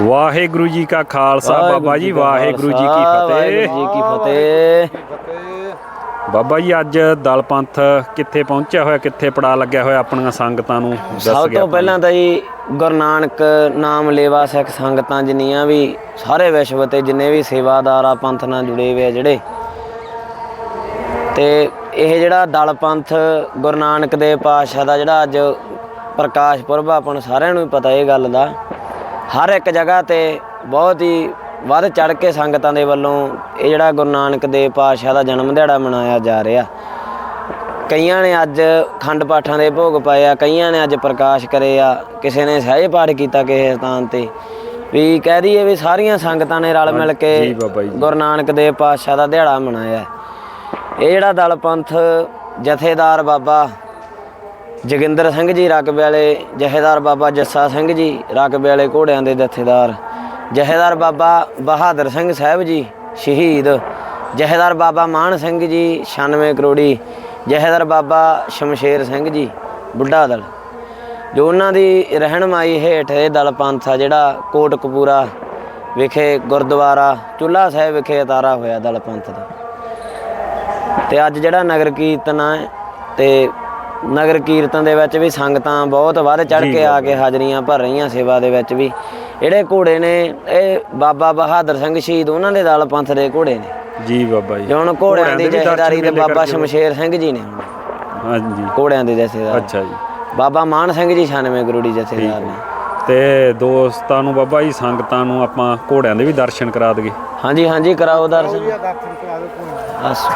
ਵਾਹਿਗੁਰੂ ਜੀ ਕਾ ਖਾਲਸਾ ਬਾਬਾ ਜੀ ਵਾਹਿਗੁਰੂ ਜੀ ਕੀ ਫਤਿਹ। ਵਾਹਿਗੁਰੂ ਜੀ ਕੀ ਫਤਿਹ। ਬਾਬਾ ਜੀ ਅੱਜ ਦਲ ਪੰਥ ਕਿੱਥੇ ਪਹੁੰਚਿਆ ਹੋਇਆ ਕਿੱਥੇ ਪੜਾ ਲੱਗਿਆ ਹੋਇਆ ਆਪਣੀਆਂ ਸੰਗਤਾਂ ਨੂੰ? ਦੱਸ ਸਭ ਗਿਆ ਤੋਂ ਪਹਿਲਾਂ ਤਾਂ ਜੀ ਗੁਰੂ ਨਾਨਕ ਨਾਮ ਲੇਵਾ ਸਿੱਖ ਸੰਗਤਾਂ ਜਿੰਨੀਆਂ ਵੀ ਸਾਰੇ ਵਿਸ਼ਵ ਤੇ ਜਿੰਨੇ ਵੀ ਸੇਵਾਦਾਰ ਆ ਪੰਥ ਨਾਲ ਜੁੜੇ ਹੋਏ ਆ ਜਿਹੜੇ। ਤੇ ਇਹ ਜਿਹੜਾ ਦਲ ਪੰਥ ਗੁਰੂ ਨਾਨਕ ਦੇ ਪਾਤਸ਼ਾਹ ਦਾ ਜਿਹੜਾ ਅੱਜ ਪ੍ਰਕਾਸ਼ ਪੁਰਬ ਆਪਾਂ ਨੂੰ ਸਾਰਿਆਂ ਨੂੰ ਹੀ ਪਤਾ ਇਹ ਗੱਲ ਦਾ। ਹਰ ਇੱਕ ਜਗ੍ਹਾ ਤੇ ਬਹੁਤ ਹੀ ਵੱਧ ਚੜ ਕੇ ਸੰਗਤਾਂ ਦੇ ਵੱਲੋਂ ਇਹ ਜਿਹੜਾ ਗੁਰੂ ਨਾਨਕ ਦੇ ਪਾਤਸ਼ਾਹ ਦਾ ਜਨਮ ਦਿਹਾੜਾ ਮਨਾਇਆ ਜਾ ਰਿਹਾ। ਕਈਆਂ ਨੇ ਅੱਜ ਖੰਡ ਪਾਠਾਂ ਦੇ ਭੋਗ ਪਾਏ ਆ ਕਈਆਂ ਨੇ ਅੱਜ ਪ੍ਰਕਾਸ਼ ਕਰੇ ਆ ਕਿਸੇ ਨੇ ਸਹਿਜ ਪਾਠ ਕੀਤਾ ਕਿਸੇ ਸਥਾਨ ਤੇ। ਵੀ ਕਹਿ ਦਈਏ ਵੀ ਸਾਰੀਆਂ ਸੰਗਤਾਂ ਨੇ ਰਲ ਮਿਲ ਕੇ। ਗੁਰੂ ਨਾਨਕ ਦੇ ਪਾਤਸ਼ਾਹ ਦਾ ਦਿਹਾੜਾ ਮਨਾਇਆ। ਇਹ ਜਿਹੜਾ ਦਲ ਪੰਥ ਜਥੇਦਾਰ ਬਾਬਾ ਜੋਗਿੰਦਰ ਸਿੰਘ ਜੀ ਰਕਬੇ ਵਾਲੇ ਜਥੇਦਾਰ ਬਾਬਾ ਜੱਸਾ ਸਿੰਘ ਜੀ ਰਕਬੇ ਵਾਲੇ ਘੋੜਿਆਂ ਦੇ ਜਥੇਦਾਰ ਜਥੇਦਾਰ ਬਾਬਾ ਬਹਾਦਰ ਸਿੰਘ ਸਾਹਿਬ ਜੀ ਸ਼ਹੀਦ, ਜਹੇਦਾਰ ਬਾਬਾ ਮਾਨ ਸਿੰਘ ਜੀ 96 ਕਰੋੜੀ ਜਥੇਦਾਰ ਬਾਬਾ ਸ਼ਮਸ਼ੇਰ ਸਿੰਘ ਜੀ ਬੁੱਢਾ ਦਲ। ਜੋ ਉਹਨਾਂ ਦੀ ਰਹਿਣਮਾਈ ਹੇਠ ਇਹ ਦਲ ਪੰਥ ਆ ਜਿਹੜਾ ਕੋਟਕਪੂਰਾ ਵਿਖੇ ਗੁਰਦੁਆਰਾ ਚੁੱਲਾ ਸਾਹਿਬ ਵਿਖੇ ਅਤਾਰਾ ਹੋਇਆ ਦਲ ਪੰਥ ਦਾ। ਤੇ ਅੱਜ ਜਿਹੜਾ ਨਗਰ ਕੀਰਤਨ ਹੈ ਤੇ ਨਗਰ ਕੀਰਤਨ ਦੇ ਵਿੱਚ ਵੀ ਸੰਗਤਾਂ ਬਹੁਤ ਵੱਧ ਚੜ ਕੇ ਆ ਕੇ ਹਾਜ਼ਰੀਆਂ ਭਰ ਰਹੀਆਂ ਸੇਵਾ ਦੇ ਵਿੱਚ ਵੀ। ਜਿਹੜੇ ਘੋੜੇ ਨੇ ਇਹ ਬਾਬਾ ਬਹਾਦਰ ਸਿੰਘ ਸ਼ਹੀਦ ਉਹਨਾਂ ਦੇ ਦਲ ਪੰਥ ਦੇ ਘੋੜੇ ਨੇ। ਜੀ ਬਾਬਾ ਜੀ। ਹੁਣ ਘੋੜਿਆਂ ਦੀ ਦੇ ਦਰਸ਼ਨ ਜਥੇਦਾਰੀ ਤੇ ਬਾਬਾ ਸ਼ਮਸ਼ੇਰ ਸਿੰਘ ਜੀ ਨੇ ਹਾਂਜੀ। ਘੋੜਿਆਂ ਦੇ ਜਥੇਦਾਰ। ਅੱਛਾ ਜੀ। ਬਾਬਾ ਮਾਨ ਸਿੰਘ ਜੀ 96 ਕਰੋੜੀ ਜਥੇਦਾਰ ਨੇ। ਤੇ ਦੋਸਤਾਂ ਨੂੰ ਬਾਬਾ ਜੀ ਸੰਗਤਾਂ ਨੂੰ ਆਪਾਂ ਘੋੜਿਆਂ ਦੇ ਵੀ ਦਰਸ਼ਨ ਕਰਾ ਦਈਏ। ਹਾਂਜੀ ਹਾਂਜੀ ਕਰਾਓ ਦਰਸ਼ਨ। ਬਸ।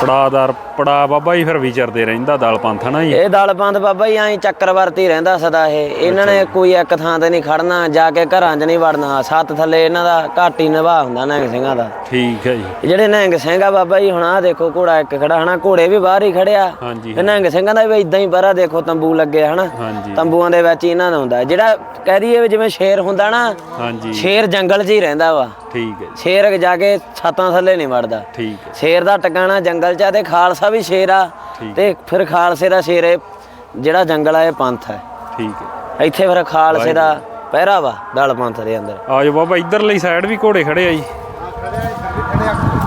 ਪੜਾਦਾਰ ਪੜਾ ਬਾਬਾ ਜੀ ਫਿਰ ਵਿਚਰਦੇ ਰਹਿੰਦਾ ਦਲ ਪੰਥ ਨਾ ਜੀ? ਇਹ ਦਲ ਬੰਦ ਬਾਬਾ ਜੀ ਐਂ ਚੱਕਰਵਰਤੀ ਰਹਿੰਦਾ ਸਦਾ ਇਹ। ਇਹਨਾਂ ਨੇ ਕੋਈ ਇੱਕ ਥਾਂ ਤੇ ਨਹੀਂ ਖੜਨਾ ਜਾ ਕੇ ਘਰਾਂ 'ਚ ਨਹੀਂ ਵੜਨਾ। ਸੱਤ ਥੱਲੇ ਇਹਨਾਂ ਦਾ ਘੱਟ ਹੀ ਨਿਭਾ ਹੁੰਦਾ ਨਿਹੰਗ ਸਿੰਘਾਂ ਦਾ। ਠੀਕ ਹੈ ਜੀ। ਜਿਹੜੇ ਨਿਹੰਗ ਸਿੰਘ ਆ ਬਾਬਾ ਜੀ ਹੁਣ ਆਹ ਦੇਖੋ ਘੋੜਾ ਇੱਕ ਖੜਾ ਹਨਾ? ਘੋੜੇ ਵੀ ਬਾਹਰ ਹੀ ਖੜਿਆ। ਹਾਂਜੀ ਨਿਹੰਗ ਸਿੰਘਾਂ ਦਾ ਵੀ ਇਦਾਂ ਹੀ ਬਾਹਰ ਦੇਖੋ ਤੰਬੂ ਲੱਗੇ ਹਨਾ? ਤੰਬੂਆਂ ਦੇ ਵਿੱਚ ਹੀ ਇਹਨਾਂ ਦਾ ਹੁੰਦਾ। ਜਿਹੜਾ ਕਹਿ ਦਈਏ ਜਿਵੇਂ ਸ਼ੇਰ ਹੁੰਦਾ ਨਾ ਹਾਂਜੀ। ਸ਼ੇਰ ਜੰਗਲ 'ਚ ਹੀ ਰਹਿੰਦਾ ਵਾ। ਠੀਕ ਹੈ ਸ਼ੇਰ ਜਾ ਕੇ ਛੱਤਾਂ ਥੱਲੇ ਨਹੀਂ ਵੜਦਾ। ਠੀਕ ਹੈ। ਸ਼ੇਰ ਦਾ ਟਿਕਾਣਾ ਜੰਗਲ 'ਚ ਆ ਤੇ ਖਾਲਸਾ ਵੀ ਸ਼ੇਰ ਆ। ਤੇ ਫਿਰ ਖਾਲਸੇ ਦਾ ਸ਼ੇਰ ਇਹ ਜਿਹੜਾ ਜੰਗਲ ਆ ਇਹ ਪੰਥ ਹੈ। ਠੀਕ ਹੈ। ਇੱਥੇ ਫਿਰ ਖਾਲਸੇ ਦਾ ਪਹਿਰਾ ਵਾ ਦਲ ਪੰਥ ਦੇ ਅੰਦਰ। ਆਜੋ ਬਾਬਾ ਇਧਰਲੀ ਸਾਈਡ ਵੀ ਘੋੜੇ ਖੜੇ ਆ ਜੀ।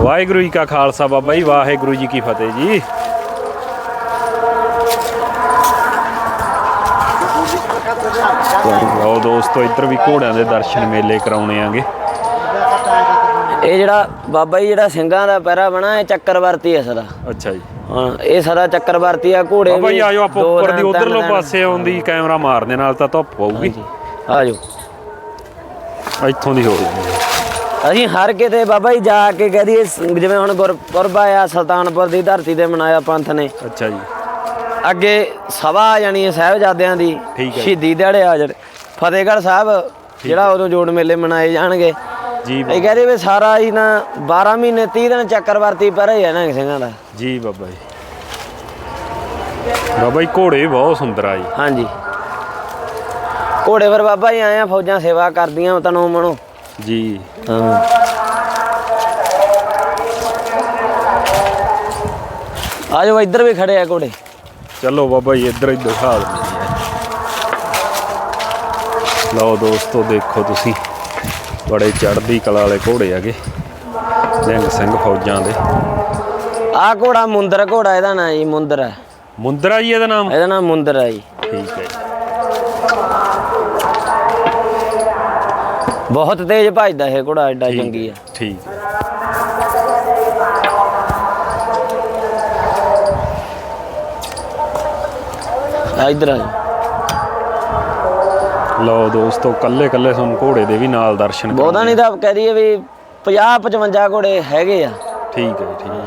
ਵਾਹਿਗੁਰੂ ਜੀ ਕਾ ਖਾਲਸਾ ਬਾਬਾ ਜੀ ਵਾਹਿਗੁਰੂ ਜੀ ਕੀ ਫਤਿਹ ਜੀ। ਲਓ ਦੋਸਤੋ ਇੱਧਰ ਵੀ ਘੋੜਿਆਂ ਦੇ ਦਰਸ਼ਨ ਮੇਲੇ ਕਰਾਉਣੇ ਆਂਗੇ। ਇਹ ਜਿਹੜਾ ਬਾਬਾ ਜੀ ਜਿਹੜਾ ਸਿੰਘਾਂ ਦਾ ਪਹਿਰਾ ਬਣਾ ਇਹ ਚੱਕਰਵਰਤੀ ਹੈ ਸਦਾ। ਅੱਛਾ ਜੀ। ਹਾਂ ਇਹ ਸਦਾ ਚੱਕਰਵਰਤੀ ਆ ਘੋੜੇ ਬਾਬਾ ਜੀ ਆਜੋ ਆਪਾਂ ਉੱਪਰ ਦੀ ਉਧਰਲੇ। ਪਾਸੇ ਆਉਂਦੀ ਕੈਮਰਾ ਮਾਰਦੇ ਨਾਲ ਤਾਂ ਧੁੱਪ ਪਊਗੀ। ਆਜੋ। ਇੱਥੋਂ ਦੀ ਹੋ ਅਸੀਂ ਹਰ ਕਿਤੇ ਬਾਬਾ ਜੀ ਜਾ ਕੇ ਕਹਿ ਦਈਏ ਸ- ਜਿਵੇਂ ਹੁਣ ਗੁਰਪੁਰਬ ਆਇਆ ਸੁਲਤਾਨਪੁਰ ਦੀ ਧਰਤੀ ਤੇ ਮਨਾਇਆ ਪੰਥ ਨੇ। ਅੱਛਾ ਜੀ। ਅੱਗੇ ਸਭਾ ਜਾਣੀ ਹੈ ਸਾਹਿਬਜ਼ਾਦਿਆਂ ਦੀ। ਸ਼ਹੀਦੀ ਦਿਹਾੜੇ ਆ ਜਾਣ ਫਤਿਹਗੜ੍ਹ ਸਾਹਿਬ ਜਿਹੜਾ ਉਦੋਂ ਜੋੜ ਮੇਲੇ ਮਨਾਏ ਜਾਣਗੇ। ਜੀ ਇਹ ਬਾਬਾ। ਕਹਿੰਦੇ ਵੀ ਸਾਰਾ ਹੀ ਨਾ 12 ਮਹੀਨੇ 30 ਦਿਨ ਚੱਕਰਵਰਤੀ ਪਰ ਹੀ ਨਾ ਸਿੰਘਾਂ ਦਾ ਜੀ ਬਾਬਾ ਜੀ। ਬਾਬਾ ਜੀ ਘੋੜੇ ਬਹੁਤ ਸੁੰਦਰ ਆ ਜੀ। ਹਾਂਜੀ। ਘੋੜੇ ਪਰ ਬਾਬਾ ਜੀ ਆਏ ਆ ਫੌਜਾਂ ਸੇਵਾ ਕਰਦੀਆਂ ਤਨੋਂ ਮਨੋ ਜੀ। ਹਾਂ। ਆਜੋ ਇੱਧਰ ਵੀ ਖੜੇ ਆ ਘੋੜੇ। ਚਲੋ ਬਾਬਾ ਜੀ ਇੱਧਰ ਹੀ ਦਿਖਾ ਦਿੰਦੇ ਲਓ ਦੋਸਤੋ ਦੇਖੋ ਤੁਸੀਂ। ਬੜੇ ਚੜ੍ਹਦੀ ਕਲਾ ਵਾਲੇ ਘੋੜੇ ਹੈਗੇ। ਸਿੰਘ ਸਿੰਘ ਫੌਜਾਂ ਦੇ। ਆਹ ਘੋੜਾ ਮੁੰਦਰ ਘੋੜਾ ਇਹਦਾ ਨਾਂ ਜੀ ਮੁੰਦਰ ਹੈ। ਮੁੰਦਰਾ ਜੀ ਇਹਦਾ ਨਾਮ? ਇਹਦਾ ਨਾਮ ਮੁੰਦਰ ਹੈ ਜੀ। ਠੀਕ ਹੈ ਜੀ। ਬਹੁਤ ਤੇਜ਼ ਭੱਜਦਾ ਇਹ ਘੋੜਾ ਐਡਾ ਚੰਗੀ ਆ। ਠੀਕ ਹੈ। ਆ ਇੱਧਰ ਆ ਜੀ। ਲਓ ਦੋਸਤੋ ਕੱਲੇ ਕੱਲੇ ਤੁਹਾਨੂੰ ਘੋੜੇ ਦੇ ਵੀ ਨਾਲ ਦਰਸ਼ਨ ਬਹੁਤਾ ਨਹੀਂ ਤਾਂ ਕਹਿ ਦਈਏ ਵੀ 50 55 ਘੋੜੇ ਹੈਗੇ ਆ। ਠੀਕ ਹੈ ਠੀਕ ਹੈ।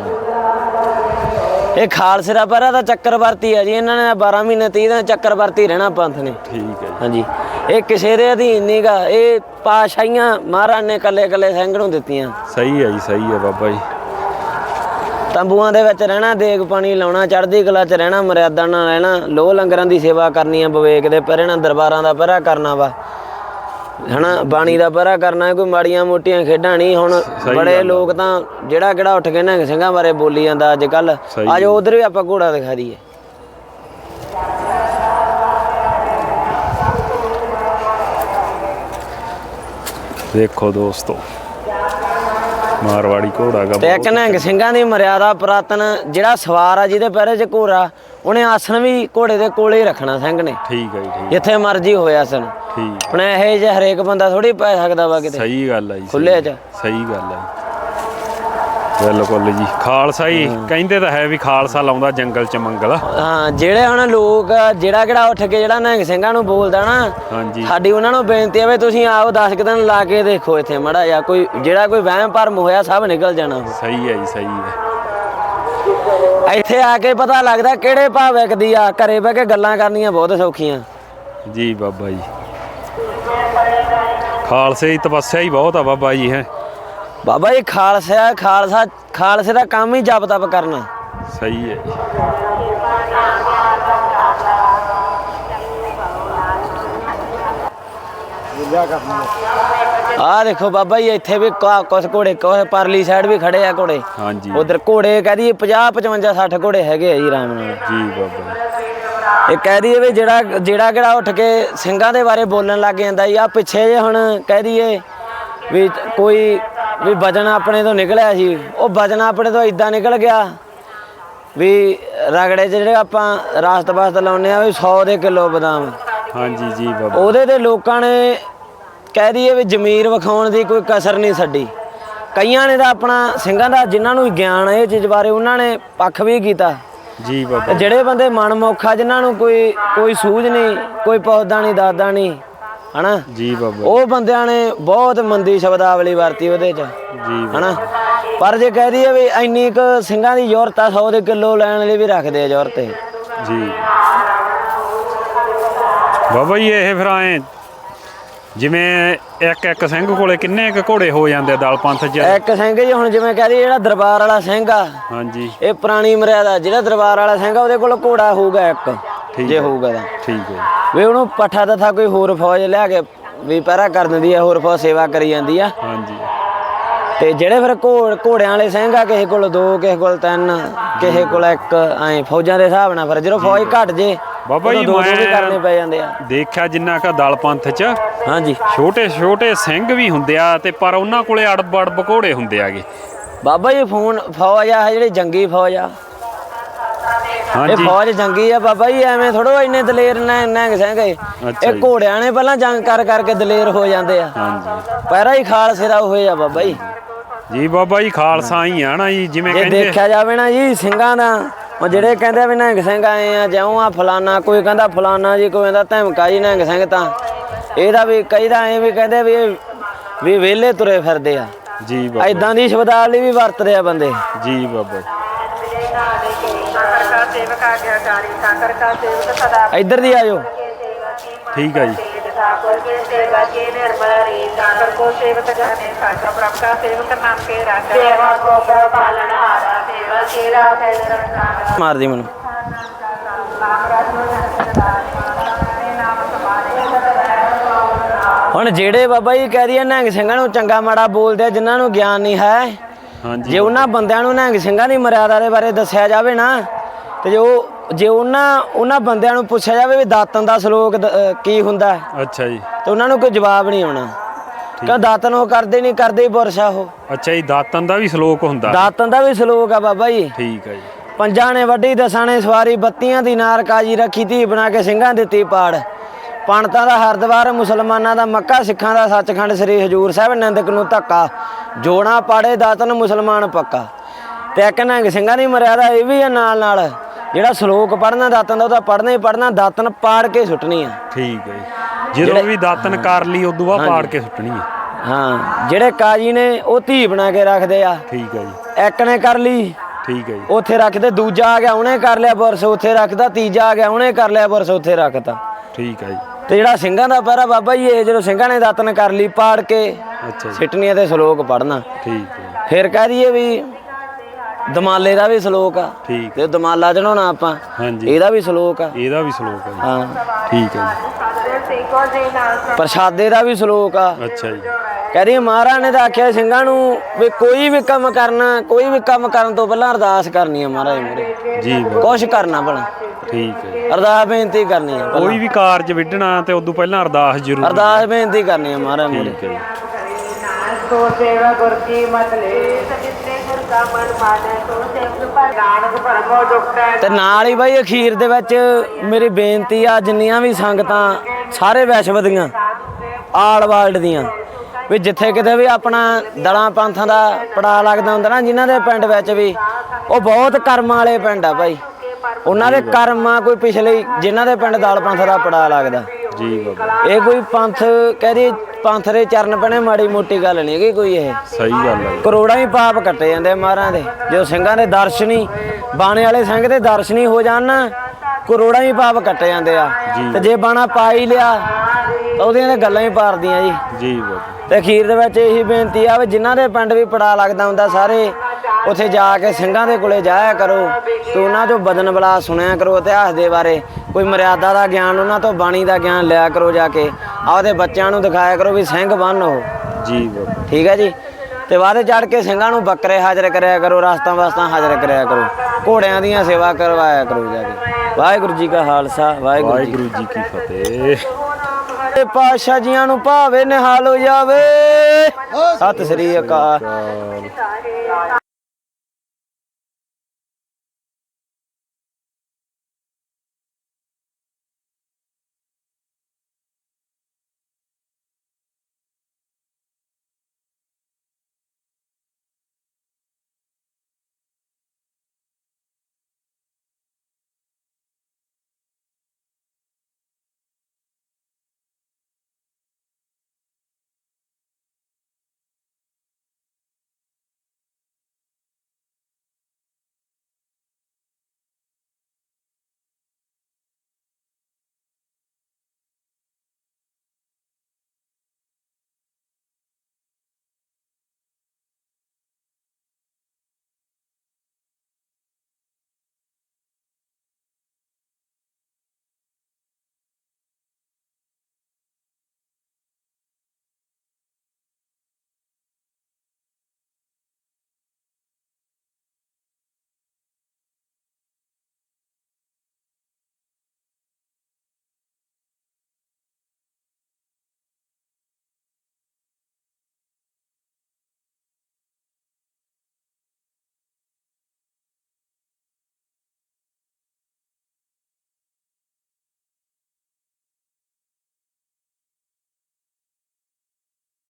ਇਹ ਖਾਲਸੇ ਦਾ ਪਹਿਰਾ ਤਾਂ ਚੱਕਰਵਰਤੀ ਆ ਜੀ ਇਹਨਾਂ ਨੇ 12 ਮਹੀਨੇ 30 ਦਿਨ ਚੱਕਰਵਰਤੀ ਰਹਿਣਾ ਪੰਥ ਨੇ। ਠੀਕ ਹੈ ਹਾਂਜੀ। ਇਹ ਕਿਸੇ ਦੇ ਅਧੀਨ ਨਹੀਂਗਾ ਇਹ ਪਾਸ਼ਾਈਆਂ ਮਹਾਰਾਜ ਨੇ ਕੱਲੇ ਕੱਲੇ ਸਿੰਘ ਨੂੰ ਦਿੱਤੀਆਂ। ਸਹੀ ਹੈ ਜੀ ਸਹੀ ਹੈ ਬਾਬਾ ਜੀ। ਤੰਬੂਆਂ ਦੇ ਵਿੱਚ ਰਹਿਣਾ ਦੇਗ ਪਾਣੀ ਲਾਉਣਾ ਚੜ੍ਹਦੀ ਕਲਾ 'ਚ ਰਹਿਣਾ ਮਰਿਆਦਾ ਨਾਲ ਰਹਿਣਾ ਲੋਹ ਲੰਗਰਾਂ ਦੀ ਸੇਵਾ ਕਰਨੀ ਆ ਵਿਵੇਕ ਦੇ ਪਹਿਰਣਾ ਦਰਬਾਰਾਂ ਦਾ ਪਹਿਰਾ ਕਰਨਾ ਵਾ। ਹਨਾ ਬਾਣੀ ਦਾ ਪਰਾ ਕਰਨਾ ਕੋਈ ਮਾੜੀਆਂ ਮੋਟੀਆਂ ਖੇਡਾਂ ਨਹੀਂ। ਹੁਣ ਬੜੇ ਲੋਕ ਤਾਂ ਜਿਹੜਾ ਕਿਹੜਾ ਉੱਠ ਕੇ ਨਾ ਸਿੰਘਾਂ ਬਾਰੇ ਬੋਲੀ ਜਾਂਦਾ ਅੱਜ ਕੱਲ ਅੱਜ ਉਧਰ ਵੀ ਆਪਾਂ ਘੋੜਾ ਦਿਖਾ ਦਈਏ। ਦੇਖੋ ਦੋਸਤੋ ਮਾਰਵਾੜੀ ਘੋੜਾ ਗਾ ਤੇ ਇੱਕ ਨਿਹੰਗ ਸਿੰਘਾਂ ਦੀ ਮਰਿਆਦਾ ਪੁਰਾਤਨ ਜਿਹੜਾ ਸਵਾਰ ਆ ਜਿਹਦੇ ਪੈਰੇ 'ਚ ਘੋੜਾ ਉਹਨੇ ਆਸਣ ਵੀ ਘੋੜੇ ਦੇ ਕੋਲੇ ਹੀ ਰੱਖਣਾ ਸਿੰਘ ਨੇ। ਠੀਕ ਹੈ ਜੀ ਠੀਕ ਜਿੱਥੇ ਮਰਜ਼ੀ ਹੋਇਆ ਆਸਣ। ਠੀਕ ਹੁਣ ਇਹ ਜੇ ਹਰੇਕ ਬੰਦਾ ਥੋੜੀ ਪੈ ਸਕਦਾ ਵਾ ਕਿਤੇ। ਸਹੀ ਗੱਲ ਹੈ ਜੀ ਖੁੱਲੇ 'ਚ। ਸਹੀ ਗੱਲ ਹੈ ਜੀ। ਬਿਲਕੁਲ ਜੀ। ਖਾਲਸਾ ਹੀ। ਕਹਿੰਦੇ ਤਾਂ ਹੈ ਵੀ ਖਾਲਸਾ ਲਾਉਂਦਾ ਜੰਗਲ ਚ ਮੰਗਲ। ਹਾਂ ਜਿਹੜੇ ਹੁਣ ਲੋਕ ਜਿਹੜਾ ਕਿਹੜਾ ਉੱਠ ਕੇ ਜਿਹੜਾ ਨਿਹੰਗ ਸਿੰਘਾਂ ਨੂੰ ਬੋਲਦਾ ਨਾ ਹਾਂਜੀ। ਸਾਡੀ ਉਹਨਾਂ ਨੂੰ ਬੇਨਤੀ ਹੈ ਵੀ ਤੁਸੀਂ ਆਓ 10 ਕੁ ਦਿਨ ਲਾ ਕੇ ਦੇਖੋ ਇੱਥੇ ਮੜਾ ਜਾਂ ਕੋਈ ਜਿਹੜਾ ਕੋਈ ਵਹਿਮ ਭਰਮ ਹੋਇਆ ਸਭ ਨਿਕਲ ਜਾਣਾ। ਸਹੀ ਹੈ ਜੀ ਸਹੀ ਹੈ। ਇੱਥੇ ਆ ਕੇ ਪਤਾ ਲੱਗਦਾ ਕਿਹੜੇ ਭਾਅ ਵਿਕਦੀ ਆ ਘਰੇ ਬਹਿ ਕੇ ਗੱਲਾਂ ਕਰਨੀਆਂ ਬਹੁਤ ਸੌਖੀਆਂ। ਜੀ ਬਾਬਾ ਜੀ। ਖਾਲਸੇ ਦੀ ਤਪੱਸਿਆ ਹੀ ਬਹੁਤ ਆ ਬਾਬਾ ਜੀ ਹੈ। ਬਾਬਾ ਜੀ ਖਾਲਸਾ ਖਾਲਸਾ ਖਾਲਸੇ ਦਾ ਕੰਮ ਹੀ ਜਪ ਤਪ ਕਰਨਾ। ਸਹੀ ਹੈ। ਜੀ ਆਹ ਦੇਖੋ ਬਾਬਾ ਜੀ ਇੱਥੇ ਵੀ ਕਾ- ਕੁਛ ਘੋੜੇ ਕੋਹ ਪਰਲੀ ਸਾਈਡ ਵੀ ਖੜੇ ਆ ਘੋੜੇ। ਹਾਂਜੀ। ਉਧਰ ਘੋੜੇ ਕਹਦੀ 50 55 60 ਘੋੜੇ ਹੈਗੇ ਆ ਜੀ ਆਰਾਮ ਨਾਲ ਜੀ ਬਾਬਾ ਜੀ। ਇਹ ਕਹਿ ਦਈਏ ਵੀ ਜਿਹੜਾ ਜਿਹੜਾ ਕਿਹੜਾ ਉੱਠ ਕੇ ਸਿੰਘਾਂ ਦੇ ਬਾਰੇ ਬੋਲਣ ਲੱਗ ਜਾਂਦਾ ਜੀ। ਆ ਪਿੱਛੇ ਜੇ ਹੁਣ ਕਹਿ ਦਈਏ ਵੀ ਕੋਈ ਵੀ ਵਜਨ ਆਪਣੇ ਤੋਂ ਨਿਕਲਿਆ ਸੀ। ਉਹ ਵਜਨ ਆਪਣੇ ਤੋਂ ਇਦਾਂ ਨਿਕਲ ਗਿਆ ਵੀ ਰਗੜੇ 'ਚ ਜਿਹੜੇ ਆਪਾਂ ਰਾਸਤ ਬਾਸਤ ਲਾਉਨੇ ਆ ਵੀ 100 ਦੇ ਕਿਲੋ ਬਦਾਮ। ਹਾਂਜੀ ਜੀ ਬਾਬਾ। ਉਹਦੇ ਤੇ ਲੋਕਾਂ ਨੇ ਕਹਿ ਦਈਏ ਵੀ ਜ਼ਮੀਰ ਵਿਖਾਉਣ ਦੀ ਕੋਈ ਕਸਰ ਨਹੀਂ ਛੱਡੀ। ਕਈਆਂ ਨੇ ਤਾਂ ਆਪਣਾ ਸਿੰਘਾਂ ਦਾ ਜਿਨ੍ਹਾਂ ਨੂੰ ਗਿਆਨ ਹੈ ਇਹ ਚੀਜ਼ ਬਾਰੇ ਉਹਨਾਂ ਨੇ ਪੱਖ ਵੀ ਕੀਤਾ। ਜੀ ਬਾਬਾ। ਜਿਹੜੇ ਬੰਦੇ ਮਨਮੁਖਾ ਜਿਨ੍ਹਾਂ ਨੂੰ ਕੋਈ ਕੋਈ ਸੂਝ ਨਹੀਂ ਕੋਈ ਪੌਦਾ ਨਹੀਂ ਦਾਦਾ ਨਹੀਂ ਹਨਾ? ਜੀ ਬਾਬਾ ਉਹ ਬੰਦਿਆਂ ਨੇ ਬਹੁਤ ਮੰਦੀ ਸ਼ਬਦਾਵਲੀ ਵਰਤੀ ਉਹਦੇ 'ਚ। ਜੀ ਹਨਾ? ਪਰ ਜੇ ਕਹਿ ਦਈਏ ਵੀ ਇੰਨੀ ਕੁ ਸਿੰਘਾਂ ਦੀ ਜ਼ਰੂਰਤ ਆ 100 ਦੇ ਕਿਲੋ ਲੈਣ ਲਈ ਵੀ ਰੱਖਦੇ ਆ ਜ਼ਰੂਰਤ। ਇਹ ਜੀ। ਬਾਬਾ ਜੀ ਇਹ ਫਿਰ ਆਏ ਜਿਵੇਂ ਇੱਕ ਇੱਕ ਸਿੰਘ ਕੋਲੇ ਕਿੰਨੇ ਕੁ ਘੋੜੇ ਹੋ ਜਾਂਦੇ ਦਲ ਪੰਥ ਚ? ਇੱਕ ਸਿੰਘ ਜੀ ਹੁਣ ਜਿਵੇਂ ਕਹਿ ਦਈਏ ਜਿਹੜਾ ਦਰਬਾਰ ਵਾਲਾ ਸਿੰਘ ਆ ਹਾਂਜੀ। ਇਹ ਪੁਰਾਣੀ ਮਰਿਆਦਾ ਜਿਹੜਾ ਦਰਬਾਰ ਵਾਲਾ ਸਿੰਘ ਆ ਉਹਦੇ ਕੋਲ ਘੋੜਾ ਹੋਊਗਾ ਇੱਕ ਜੇ। ਹੋਊਗਾ ਤਾਂ। ਠੀਕ ਹੈ। ਵੀ ਉਹਨੂੰ ਪੱਠਾ ਤਥਾ ਕੋਈ ਹੋਰ ਫੌਜ ਲਿਆ ਕੇ ਵੀ ਪਹਿਰਾ ਕਰ ਦਿੰਦੀ ਆ ਹੋਰ ਫੌਜ ਸੇਵਾ ਕਰੀ ਜਾਂਦੀ ਆ। ਹਾਂਜੀ। ਤੇ ਜਿਹੜੇ ਫਿਰ ਘੋੜ ਘੋੜਿਆਂ ਵਾਲੇ ਸਿੰਘ ਆ ਕਿਸੇ ਕੋਲ ਦੋ ਕਿਸੇ ਕੋਲ ਤਿੰਨ ਕਿਸੇ ਕੋਲ ਇੱਕ ਐ ਫੌਜਾਂ ਦੇ ਹਿਸਾਬ ਨਾਲ ਫਿਰ ਜਦੋਂ ਫੌਜ ਘਟ ਜੇ ਬਾਬਾ ਜੀ, ਦੋ ਵੀ ਮੈਂ- ਕਰਨੇ ਪੈ ਜਾਂਦੇ ਆ। ਦੇਖਿਆ ਜਿੰਨਾ ਕਾ ਦਲ ਪੰਥ ਚ ਹਾਂਜੀ। ਛੋਟੇ ਛੋਟੇ ਸਿੰਘ ਵੀ ਹੁੰਦੇ ਆ ਤੇ ਪਰ ਉਹਨਾਂ ਕੋਲੇ ਅੜਬ ਅੜਬ ਘੋੜੇ ਹੁੰਦੇ ਆਗੇ। ਬਾਬਾ ਜੀ ਫੋਨ ਫੌਜ ਆ ਜਿਹੜੀ ਜੰਗੀ ਫੌਜ ਆ ਇਹ ਹਾਂਜੀ। ਫੌਜ ਜੰਗੀ ਆ ਬਾਬਾ ਜੀ ਐਵੇਂ ਥੋੜੋ ਇੰਨੇ ਦਲੇਰ ਨਾ ਨੰਗ ਸਿੰਘ ਇਹ ਅੱਛਾ ਇਹ ਜੀ। ਘੋੜਿਆਂ ਨੇ ਪਹਿਲਾਂ ਜੰਗ ਕਰ ਕਰਕੇ ਦਲੇਰ ਹੋ ਜਾਂਦੇ ਆ। ਹਾਂਜੀ। ਪਹਿਰਾ ਹੀ ਖਾਲਸੇ ਦਾ ਹੋਏ ਆ ਬਾਬਾ ਜੀ। ਜੀ ਬਾਬਾ ਜੀ ਖਾਲਸਾ ਹੀ ਆ ਨਾ ਜੀ ਜਿਵੇਂ ਜੇ ਕਹਿੰਦੇ ਦੇਖਿਆ ਜਾਵੇ ਨਾ ਜੀ ਸਿੰਘਾਂ ਦਾ ਉਹ ਜਿਹੜੇ ਕਹਿੰਦੇ ਆ ਵੀ ਨਿਹੰਗ ਸਿੰਘ ਆਏ ਆ ਜਿਉਂ ਆ ਫਲਾਨਾ ਕੋਈ ਕਹਿੰਦਾ ਫਲਾਨਾ ਜੀ ਕੋਈ ਕਹਿੰਦਾ ਧਮਕਾ ਜੀ ਨਿਹੰਗ ਸਿੰਘ ਤਾਂ। ਇਹਦਾ ਵੀ ਕਈ ਤਾਂ ਐ ਵੀ ਕਹਿੰਦੇ ਵੀ ਇਹ ਵੀ ਵਿਹਲੇ ਤੁਰੇ ਫਿਰਦੇ ਆ। ਜੀ ਬਾਬਾ ਐਦਾਂ ਦੀ ਸ਼ਬਦਾਵਲੀ ਵੀ ਵਰਤਦੇ ਆ ਬੰਦੇ। ਜੀ ਬਾਬਾ ਇੱਧਰ ਦੀ ਆਇਓ। ਠੀਕ ਆ ਜੀ। ਮਾਰ ਦੇ ਹੁਣ ਜਿਹੜੇ ਬਾਬਾ ਜੀ ਕਹਿ ਦਈਏ ਨੰਗ ਸਿੰਘਾਂ ਨੂੰ ਚੰਗਾ ਮਾੜਾ ਬੋਲਦੇ ਜਿਨ੍ਹਾਂ ਨੂੰ ਗਿਆਨ ਨਹੀਂ ਹੈ ਜੇ ਉਹਨਾਂ ਬੰਦਿਆਂ ਨੂੰ ਨੰਗ ਸਿੰਘਾਂ ਦੀ ਮਰਿਆਦਾ ਦੇ ਬਾਰੇ ਦੱਸਿਆ ਜਾਵੇ ਨਾ ਤੇ ਜੋ ਜੇ ਉਹਨਾਂ ਉਹਨਾਂ ਬੰਦਿਆਂ ਨੂੰ ਪੁੱਛਿਆ ਜਾਵੇ ਵੀ ਦਾਤਨ ਦਾ ਸ਼ਲੋਕ ਦ- ਕੀ ਹੁੰਦਾ ਹੈ, ਅੱਛਾ ਜੀ। ਤੇ ਉਹਨਾਂ ਨੂੰ ਕੋਈ ਜਵਾਬ ਨਹੀਂ ਆਉਣਾ। ਕਿਉਂ ਦਾਤਨ ਉਹ ਕਰਦੇ ਨਹੀਂ ਕਰਦੇ ਹੀ ਬੁਰਸ਼ਾ ਉਹ। ਅੱਛਾ ਜੀ ਦਾਤਨ ਦਾ ਵੀ ਸ਼ਲੋਕ ਹੁੰਦਾ। ਦਾਤਨ ਦਾ ਵੀ ਸ਼ਲੋਕ ਆ ਬਾਬਾ ਜੀ। ਠੀਕ ਹੈ ਜੀ। ਪੰਜਾਂ ਨੇ ਵੱਡੀ ਦਸਾਂ ਨੇ ਸਵਾਰੀ ਬੱਤੀਆਂ ਦੀ ਨਾਰ ਕਾਜੀ ਰੱਖੀ ਧੀ ਬਣਾ ਕੇ ਸਿੰਘਾਂ ਦਿੱਤੀ ਪਾੜ। ਪੰਡਤਾਂ ਦਾ ਹਰਦੁਆਰ ਮੁਸਲਮਾਨਾਂ ਦਾ ਮੱਕਾ ਸਿੱਖਾਂ ਦਾ ਸੱਚਖੰਡ ਸ੍ਰੀ ਹਜੂਰ ਸਾਹਿਬ ਨੰਦਕ ਨੂੰ ਧੱਕਾ। ਜੋਣਾ ਪਾੜੇ ਦਾਤਨ ਮੁਸਲਮਾਨ ਪੱਕਾ। ਤੇ ਇੱਕ ਨੰਗ ਸਿੰਘਾਂ ਦੀ ਮਰਿਆਦਾ ਇਹ ਵੀ ਆ ਨਾਲ ਨਾਲ ਜਿਹੜਾ ਸ਼ਲੋਕ ਪੜਨਾ ਦਾਤਨ ਦਾ ਉਹਦਾ ਪੜਨਾ ਹੀ ਪੜਨਾ ਦਾਤਨ ਪਾੜ ਕੇ ਸੁੱਟਣੀ ਆ। ਠੀਕ ਹੈ ਜੀ। ਜਦੋਂ ਵੀ ਦਾਤਨ ਕਰ ਲਈ ਉਦੋਂ ਬਾਅਦ ਪਾੜ ਕੇ ਸੁੱਟਣੀ ਹੈ ਹਾਂ ਜਿਹੜੇ ਕਾਜੀ ਨੇ ਉਹ ਧੀ ਬਣਾ ਕੇ ਰੱਖਦੇ ਆ। ਠੀਕ ਹੈ ਜੀ। ਇੱਕ ਨੇ ਕਰ ਲਈ ਠੀਕ ਹੈ ਜੀ। ਉੱਥੇ ਰੱਖਦੇ ਦੂਜਾ ਆ ਗਿਆ ਉਹਨੇ ਕਰ ਲਿਆ ਬੁਰਸ ਉੱਥੇ ਰੱਖਦਾ ਤੀਜਾ ਆ ਗਿਆ ਉਹਨੇ ਕਰ ਲਿਆ ਬੁਰਸ ਉੱਥੇ ਰੱਖਤਾ। ਠੀਕ ਹੈ ਜੀ। ਤੇ ਜਿਹੜਾ ਸਿੰਘਾਂ ਦਾ ਪਹਿਰਾ ਬਾਬਾ ਜੀ ਇਹ ਜਦੋਂ ਸਿੰਘਾਂ ਨੇ ਦਾਤਨ ਕਰ ਲਈ ਪਾੜ ਕੇ ਅੱਛਾ ਸਿੱਟਣੀਆਂ ਤੇ ਸ਼ਲੋਕ ਪੜਨਾ ਠੀਕ ਹੈ ਫਿਰ ਕਹਿ ਦਈਏ ਵੀ ਦਮਾਲੇ ਦਾ ਵੀ ਸ਼ਲੋਕ ਆ। ਠੀਕ। ਤੇ ਦਮਾਲਾ ਚੜਾਉਣਾ ਆਪਾਂ। ਹਾਂਜੀ। ਇਹਦਾ ਵੀ ਸ਼ਲੋਕ ਆ। ਇਹਦਾ ਵੀ ਸ਼ਲੋਕ ਆ ਹਾਂ। ਠੀਕ ਹੈ ਪ੍ਰਸ਼ਾਦੇ ਦਾ ਵੀ ਸ਼ਲੋਕ ਆ। ਅੱਛਾ ਜੀ। ਕਹ ਰਹੀ ਨੇ ਤਾਂ ਆਖਿਆ ਸਿੰਘਾਂ ਨੂੰ ਵੀ ਕੋਈ ਵੀ ਕੰਮ ਕਰਨਾ ਕੋਈ ਵੀ ਕੰਮ ਕਰਨ ਤੋਂ ਪਹਿਲਾਂ ਅਰਦਾਸ ਕਰਨੀ ਹੈ ਮਹਾਰਾਜ ਮੇਰੇ। ਜੀ ਕੁਛ ਕਰਨਾ ਭਲਾ। ਠੀਕ ਹੈ ਅਰਦਾਸ ਬੇਨਤੀ ਕਰਨੀ ਹੈ ਕੋਈ ਵੀ ਕਾਰਜ ਵਿੱਢਣਾ ਤੇ ਉਦੋਂ ਪਹਿਲਾਂ ਅਰਦਾਸ ਜ਼ਰੂਰ ਅਰਦਾਸ ਬੇਨਤੀ ਕਰਨੀ ਹੈ ਮਹਾਰਾਜ ਮੇਰੇ ਠੀਕ ਹੈ ਗੁਰ ਸੇਵਾ ਗੁਰ ਕੀ ਮਤਲੇ ਤੇ ਨਾਲ ਹੀ ਬਾਈ ਅਖੀਰ ਦੇ ਵਿੱਚ ਮੇਰੀ ਬੇਨਤੀ ਆ ਜਿੰਨੀਆਂ ਵੀ ਸੰਗਤਾਂ ਸਾਰੇ ਵਿਸ਼ਵ ਦੀਆਂ ਆਲ ਵਰਲਡ ਦੀਆਂ ਵੀ ਜਿੱਥੇ ਕਿਤੇ ਵੀ ਆਪਣਾ ਦਲਾਂ ਪੰਥਾਂ ਦਾ ਪੜਾ ਲੱਗਦਾ ਹੁੰਦਾ ਨਾ ਜਿਨ੍ਹਾਂ ਦੇ ਪਿੰਡ ਵਿੱਚ ਵੀ ਉਹ ਬਹੁਤ ਕਰਮਾਂ ਵਾਲੇ ਪਿੰਡ ਆ ਭਾਈ ਉਹਨਾਂ ਦੇ ਕਰਮਾਂ ਕੋਈ ਪਿਛਲੇ ਜਿਨ੍ਹਾਂ ਦੇ ਪਿੰਡ ਦਲ ਪੰਥ ਦਾ ਪੜਾ ਲੱਗਦਾ। ਜੀ ਬਾਬਾ। ਇਹ ਕੋਈ ਪੰਥ ਕਹਦੇ ਪੰਥ ਦੇ ਚਰਨ ਪੈਣੇ ਮਾੜੀ ਮੋਟੀ ਗੱਲ ਨਹੀਂ ਹੈਗੀ ਕੋਈ ਇਹ। ਸਹੀ ਗੱਲ ਹੈ ਕਰੋੜਾਂ ਹੀ ਪਾਪ ਕੱਟੇ ਜਾਂਦੇ ਮਹਾਰਾਂ ਦੇ। ਜੋ ਸਿੰਘਾਂ ਦੇ ਦਰਸ਼ਨੀ ਬਾਣੇ ਵਾਲੇ ਸਿੰਘ ਦੇ ਦਰਸ਼ਨੀ ਹੋ ਜਾਣ ਨਾ ਕਰੋੜਾਂ ਹੀ ਪਾਪ ਕੱਟੇ ਜਾਂਦੇ ਆ। ਤੇ ਜੇ ਬਾਣਾ ਪਾ ਹੀ ਲਿਆ ਤਾਂ ਉਹਦੀਆਂ ਤਾਂ ਗੱਲਾਂ ਹੀ ਪਾਰਦੀਆਂ ਜੀ। ਜੀ ਬਾਬਾ। ਤੇ ਅਖੀਰ ਦੇ ਵਿੱਚ ਇਹੀ ਬੇਨਤੀ ਆ ਵੀ ਜਿਨ੍ਹਾਂ ਦੇ ਪਿੰਡ ਵੀ ਪੜਾ ਲੱਗਦਾ ਹੁੰਦਾ ਸਾਰੇ ਉੱਥੇ ਜਾ ਕੇ ਸਿੰਘਾਂ ਦੇ ਕੋਲੇ ਜਾਇਆ ਕਰੋ। ਤੇ ਉਹਨਾਂ ਤੋਂ ਬਦਨ ਬਲਾ ਸੁਣਿਆ ਕਰੋ ਇਤਿਹਾਸ ਦੇ ਬਾਰੇ। ਕੋਈ ਮਰਿਆਦਾ ਦਾ ਗਿਆਨ ਉਹਨਾਂ ਤੋਂ ਬਾਣੀ ਦਾ ਗਿਆਨ ਲਿਆ ਕਰੋ ਜਾ ਕੇ। ਆਪਦੇ ਬੱਚਿਆਂ ਨੂੰ ਦਿਖਾਇਆ ਕਰੋ ਵੀ ਸਿੰਘ ਬਣ ਉਹ। ਜੀ ਬਾਬਾ। ਠੀਕ ਹੈ ਜੀ? ਤੇ ਵਾਦੇ ਚੜ ਕੇ ਸਿੰਘਾਂ ਨੂੰ ਬੱਕਰੇ ਹਾਜ਼ਰ ਕਰਿਆ ਕਰੋ ਰਸਤਾਂ ਵਾਸਤਾਂ ਹਾਜ਼ਰ ਕਰਿਆ ਕਰੋ। ਘੋੜਿਆਂ ਦੀਆਂ ਸੇਵਾ ਕਰਵਾਇਆ ਕਰੋ ਜਾ ਕੇ। ਵਾਹਿਗੁਰੂ ਜੀ ਕਾ ਖਾਲਸਾ ਵਾਹਿਗੁਰੂ ਜੀ ਵਾਹਿਗੁਰੂ ਜੀ ਕੀ ਫਤਿਹ। ਤੇ ਪਾਤਸ਼ਾਹ ਜੀਆਂ ਨੂੰ ਭਾਵੇ ਨਿਹਾਲ ਜਾਵੇ। ਸਤਿ ਸ੍ਰੀ ਅਕਾਲ। ਕਾਲ